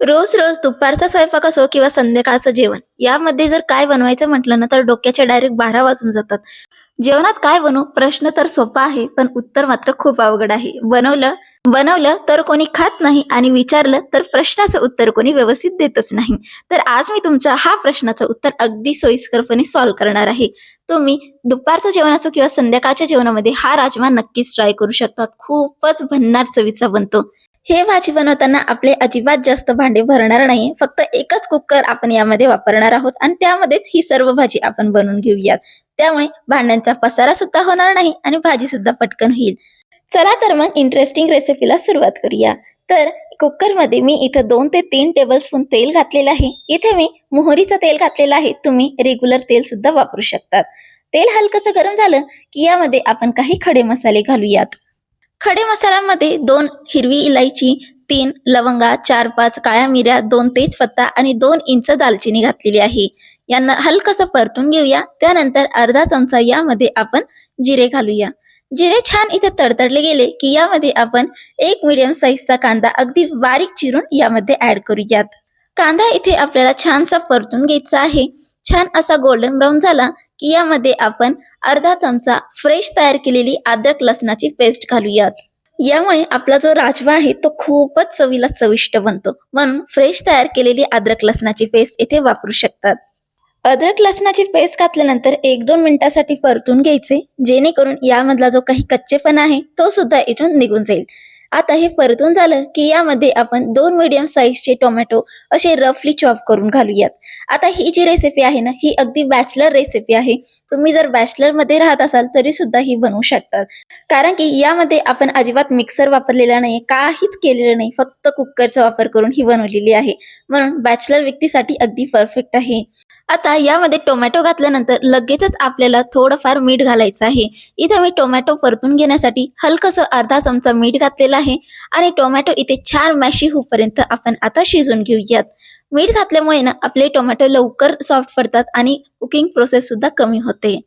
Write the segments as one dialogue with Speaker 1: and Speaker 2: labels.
Speaker 1: रोज रोज दुपारचा स्वयंपाक असो किंवा संध्याकाळचं जेवण यामध्ये जर काय बनवायचं म्हटलं ना तर डोक्याचे डायरेक्ट बारा वाजून जातात. जेवणात काय बनवू? प्रश्न तर सोपा आहे पण उत्तर मात्र खूप अवघड आहे. बनवलं बनवलं तर कोणी खात नाही आणि विचारलं तर प्रश्नाचं उत्तर कोणी व्यवस्थित देतच नाही. तर आज मी तुमच्या हा प्रश्नाचं उत्तर अगदी सोयीस्करपणे सॉल्व्ह करणार आहे. तुम्ही दुपारचं जेवण असो किंवा संध्याकाळच्या जेवणामध्ये हा राजमा नक्कीच ट्राय करू शकतात. खूपच भन्नाट चवीचा बनतो. हे भाजी बनवताना आपले अजिबात जास्त भांडे भरणार नाही. फक्त एकच कुकर आपण यामध्ये वापरणार आहोत आणि त्यामध्येच ही सर्व भाजी आपण बनवून घेऊयात. त्यामुळे भांड्यांचा पसारा सुद्धा होणार नाही आणि भाजी सुद्धा पटकन होईल. चला तर मग इंटरेस्टिंग रेसिपीला सुरुवात करूया. तर कुकरमध्ये मी इथं दोन ते तीन टेबल स्पून तेल घातलेलं आहे. इथे मी मोहरीचं तेल घातलेलं आहे. तुम्ही रेग्युलर तेल सुद्धा वापरू शकतात. तेल हलकंसं गरम झालं की यामध्ये आपण काही खडे मसाले घालूयात. खडे मसाल्यामध्ये दोन हिरवी इलायची तीन लवंगा चार पाच काळ्या मिऱ्या दोन तेजपत्ता आणि दोन इंच दालचिनी घातलेली आहे. यांना हलकसं परतून घेऊया. त्यानंतर अर्धा चमचा यामध्ये आपण जिरे घालूया. जिरे छान इथे तडतडले गेले की यामध्ये आपण एक मिडियम साईजचा कांदा अगदी बारीक चिरून यामध्ये ऍड करूयात. कांदा इथे आपल्याला छानसा परतून घ्यायचा आहे. छान असा गोल्डन ब्राऊन झाला की यामध्ये आपण अर्धा चमचा फ्रेश तयार केलेली अद्रक लसणाची पेस्ट घालूयात. यामुळे आपला जो राजवा आहे तो खूपच चवीला चविष्ट बनतो. म्हणून फ्रेश तयार केलेली अद्रक लसणाची पेस्ट इथे वापरू शकतात. अद्रक लसणाची पेस्ट घातल्यानंतर एक दोन मिनिटासाठी परतून घ्यायचे जेणेकरून यामधला जो काही कच्चेपणा आहे तो सुद्धा इथून निघून जाईल. आता हे परतून झालं की यामध्ये आपण दोन मिडियम साईजचे टोमॅटो असे रफली चॉप करून घालूयात. आता ही जी रेसिपी आहे ना ही अगदी बॅचलर रेसिपी आहे. तुम्ही जर बॅचलरमध्ये राहत असाल तरी सुद्धा ही बनवू शकतात कारण की यामध्ये आपण अजिबात मिक्सर वापरलेला नाही काहीच केलेलं नाही. फक्त कुकरचा वापर करून ही बनवलेली आहे. म्हणून बॅचलर व्यक्तीसाठी अगदी परफेक्ट आहे. आता यामध्ये टोमॅटो घातल्यानंतर लगेचच आपल्याला थोडंफार मीठ घालायचं आहे. इथे मी टोमॅटो परतून घेण्यासाठी हलकसं अर्धा चमचा मीठ घातलेला आहे आणि टोमॅटो इथे छान मॅशी होऊपर्यंत आपण आता शिजून घेऊयात. मीठ घातल्यामुळे ना आपले टोमॅटो लवकर सॉफ्ट पडतात आणि कुकिंग प्रोसेस सुद्धा कमी होते.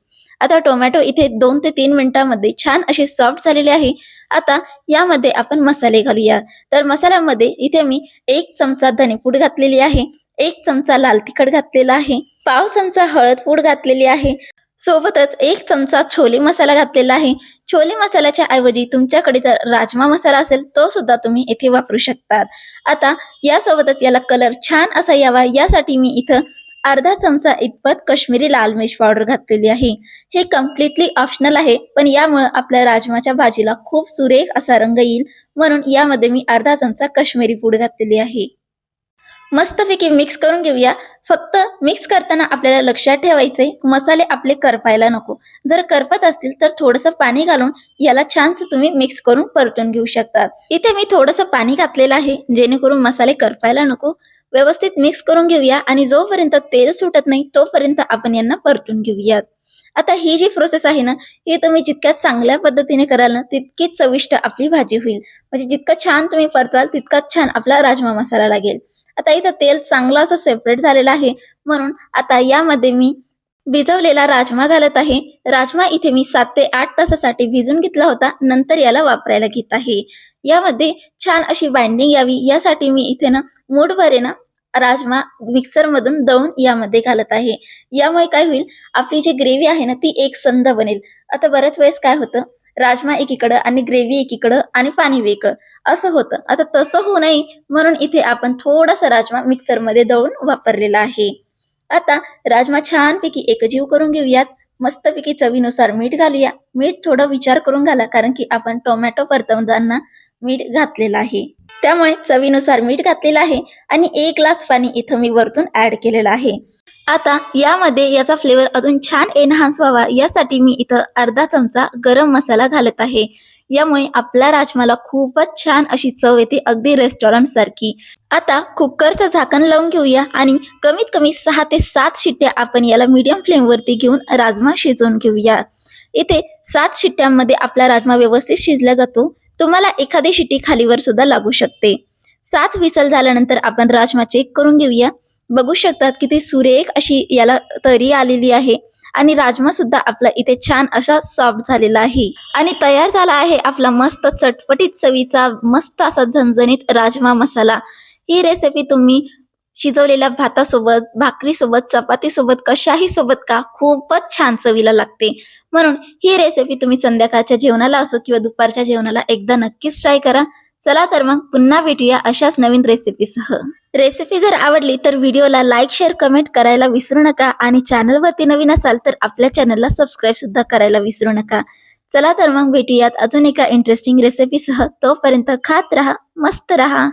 Speaker 1: आता टोमॅटो इथे दोन ते तीन मिनिटांमध्ये छान असे सॉफ्ट झालेले आहे. आता यामध्ये आपण मसाले घालूया. तर मसाल्यामध्ये इथे मी एक चमचा धनेपूड घातलेली आहे. एक चमचा लाल तिखट घातलेला आहे. पाव चमचा हळद पूड घातलेली आहे. सोबतच एक चमचा छोले मसाला घातलेला आहे. छोले मसाल्याच्या ऐवजी तुमच्याकडे जर राजमा मसाला असेल तो सुद्धा तुम्ही येथे वापरू शकतात. आता यासोबतच याला कलर छान असा यावा. यासाठी मी इथं अर्धा चमचा इतपत कश्मीरी लाल मिर्च पावडर घातलेली आहे. हे कम्प्लिटली ऑप्शनल आहे पण यामुळे आपल्या राजमाच्या भाजीला खूप सुरेख असा रंग येईल. म्हणून यामध्ये मी अर्धा चमचा कश्मीरी पूड घातलेली आहे. मस्तपैकी मिक्स करून घेऊया. फक्त मिक्स करताना आपल्याला लक्षात ठेवायचंय मसाले आपले करपायला नको. जर करपत असतील तर थोडंसं पाणी घालून याला छानसं तुम्ही मिक्स करून परतून घेऊ शकतात. इथे मी थोडंसं पाणी घातलेलं आहे जेणेकरून मसाले करपायला नको. व्यवस्थित मिक्स करून घेऊया आणि जोपर्यंत तेल सुटत नाही तोपर्यंत आपण यांना परतून घेऊयात. आता ही जी प्रोसेस आहे ना ही तुम्ही जितक्या चांगल्या पद्धतीने कराल ना तितकीच चविष्ट आपली भाजी होईल. म्हणजे जितकं छान तुम्ही परतवाल तितकाच छान आपला राजमा मसाला लागेल. आता इथं तेल चांगलं असं सेपरेट झालेलं आहे. म्हणून आता यामध्ये मी भिजवलेला राजमा घालत आहे. राजमा इथे मी सात ते आठ तासासाठी भिजून घेतला होता. नंतर याला वापरायला घेत आहे. यामध्ये छान अशी बाइंडिंग यावी. यासाठी मी इथे ना मूठभर आहे ना राजमा मिक्सर मधून दळून यामध्ये घालत आहे. यामुळे काय होईल? आपली जी ग्रेव्ही आहे ना ती एक संद बनेल. आता बऱ्याच वेळेस काय होतं? राजमा एकीकडं आणि ग्रेव्ही एकीकडं आणि पाणी वेगळं असं होतं. आता तसं होऊ नये म्हणून इथे आपण थोडासा राजमा मिक्सरमध्ये दळून वापरलेला आहे. आता राजमा छानपैकी एकजीव करून घेऊयात. मस्तपैकी चवीनुसार मीठ घालूया. मीठ थोडं विचार करून घाला कारण की आपण टोमॅटो परतवताना मीठ घातलेलं आहे. त्यामुळे चवीनुसार मीठ घातलेलं आहे आणि एक ग्लास पाणी इथं मी वरतून ऍड केलेलं आहे. आता यामध्ये याचा फ्लेवर अजून छान एनहान्स व्हावा यासाठी मी इथं अर्धा चमचा गरम मसाला घालत आहे. यामुळे आपला राजमाला खूपच छान अशी चव येते अगदी रेस्टॉरंट सारखी. आता कुकरचं झाकण लावून घेऊया आणि कमीत कमी सहा ते सात शिट्ट्या आपण याला मीडियम फ्लेम वरती घेऊन राजमा शिजवून घेऊया. इथे सात शिट्ट्यांमध्ये आपला राजमा व्यवस्थित शिजला जातो. तुम्हाला एखादी शिटी खालीवर सुद्धा लागू शकते. सात विसल झाल्यानंतर आपण राजमा चेक करून घेऊया. बघू शकतात की ती सुरेख अशी याला तरी आलेली आहे आणि राजमा सुद्धा आपला इथे छान असा सॉफ्ट झालेला आहे. आणि तयार झाला आहे आपला मस्त चटपटीत चवीचा मस्त असा झणझणीत राजमा मसाला. ही रेसिपी तुम्ही शिजवलेल्या भातासोबत भाकरीसोबत चपातीसोबत कशाही सोबत का? खूपच छान चवीला लागते. म्हणून ही रेसिपी तुम्ही संध्याकाळच्या जेवणाला असो किंवा दुपारच्या जेवणाला एकदा नक्कीच ट्राय करा. चला तर मग पुन्हा भेटूया अशाच नवीन रेसिपीसह रेसिपी जर आवडली तर व्हिडिओला लाईक शेअर कमेंट करायला विसरू नका आणि चॅनलवरती नवीन असाल तर आपल्या चॅनलला सबस्क्राईब सुद्धा करायला विसरू नका. चला तर मग भेटूयात अजून एका इंटरेस्टिंग रेसिपीसह तोपर्यंत खात राहा मस्त राहा.